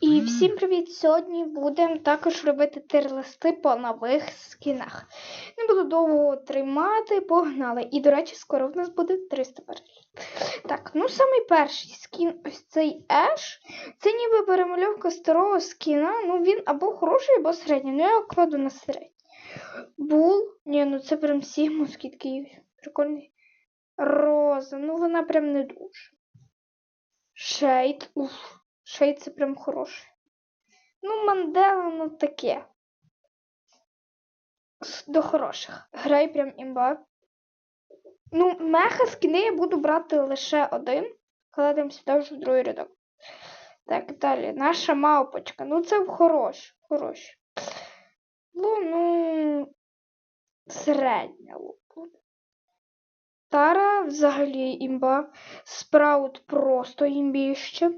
І всім привіт! Сьогодні будемо також робити тир-листи по нових скінах. Не буду довго тримати, погнали. І, до речі, скоро в нас буде 300 переглядів. Так, ну самий перший скін, ось цей Еш. Це ніби перемальовка старого скіна. Ну він або хороший, або середній. Ну я його кладу на середній. Бул. Ні, ну це прям Сігмус такий прикольний. Роза. Ну вона прям не дуже. Шейд. Уф. Шейд це прям хороший. Ну, Мандела, ну таке. До хороших. Грай прям імба. Ну, меха скіни я буду брати лише один. Кладемо сюди в другий рядок. Так, далі. Наша мавпочка. Ну, це хорош. Хорош. Ну, ну. Середня луку. Тара взагалі імба. Спраут просто імбіще.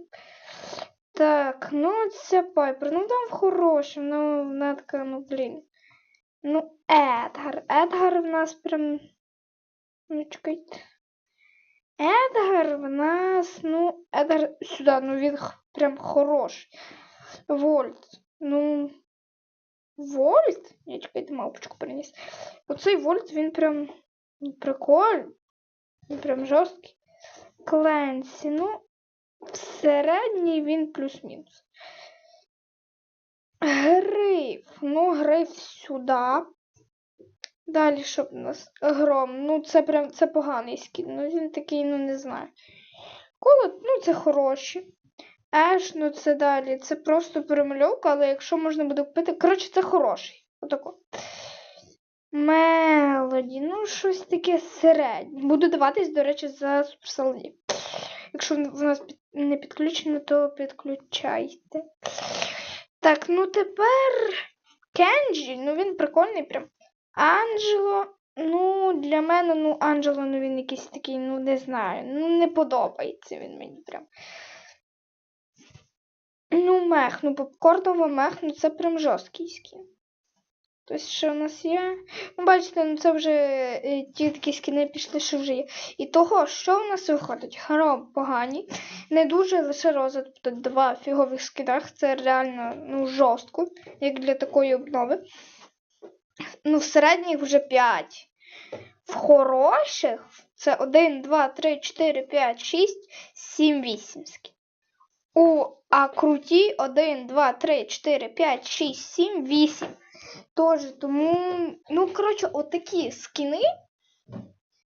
Так, ну це Пайпер. Ну там хороший, ну вона така, ну блін. Ну, Едгар. Едгар в нас прям. Ну, чекайте. Едгар в нас, ну, Едгар сюди, ну він прям хороший. Вольт. Ну. Вольт? Я чекайте, мавпочку приніс. Оцей Вольт, він прям прикольний. Він прям жорсткий. Кленсі, ну, середній він плюс-мінус. Гриф. Ну, гриф сюди. Далі що у нас? Гром. Ну, це прям це поганий скін. Ну, він такий, ну не знаю. Колот, ну, це хороші. Еш, ну це далі. Це просто перемальовка, але якщо можна буде купити. Коротше, це хороший. Отако. Мелоді, ну щось таке середнє. Буду даватись, до речі, за суперсалді. Якщо в нас не підключено, то підключайте. Так, ну тепер Кенджі, ну він прикольний прям. Анджело, ну для мене, ну, Анджело, ну він якийсь такий, ну не знаю. Ну не подобається він мені прям. Ну, мех, ну попкорнова мех, ну це прям жорсткий скін. Тобто, що у нас є? Ну, бачите, ну це вже е, ті такі скіни пішли, що вже є. І того, що в нас виходить? Гром погані. Не дуже лише роза, тобто два фігових скінах. Це реально ну, жорстко, як для такої обнови. Ну, в середніх вже 5. В хороших це 1, 2, 3, 4, 5, 6, 7, 8 скін. У а круті 1, 2, 3, 4, 5, 6, 7, 8. Тож, тому, ну, коротше, отакі скіни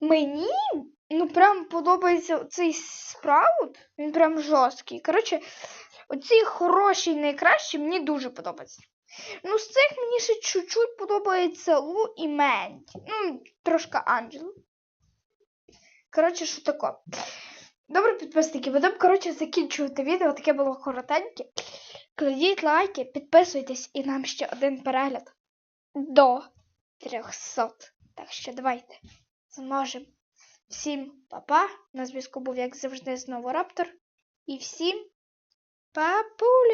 мені ну прям подобається цей спраут. Він прям жорсткий. Коротше, оці хороші найкращі мені дуже подобаються. Ну, з цих мені ще чуть-чуть подобається Лу і Менді. Ну, трошки Анджело. Коротше, що таке. Добре, підписники, будемо, коротше, закінчувати відео. Таке було коротеньке. Кладіть лайки, підписуйтесь і нам ще один перегляд до 300. Так що давайте зможемо. Всім па-па. На зв'язку був, як завжди, знову Раптор. І всім па-пулі!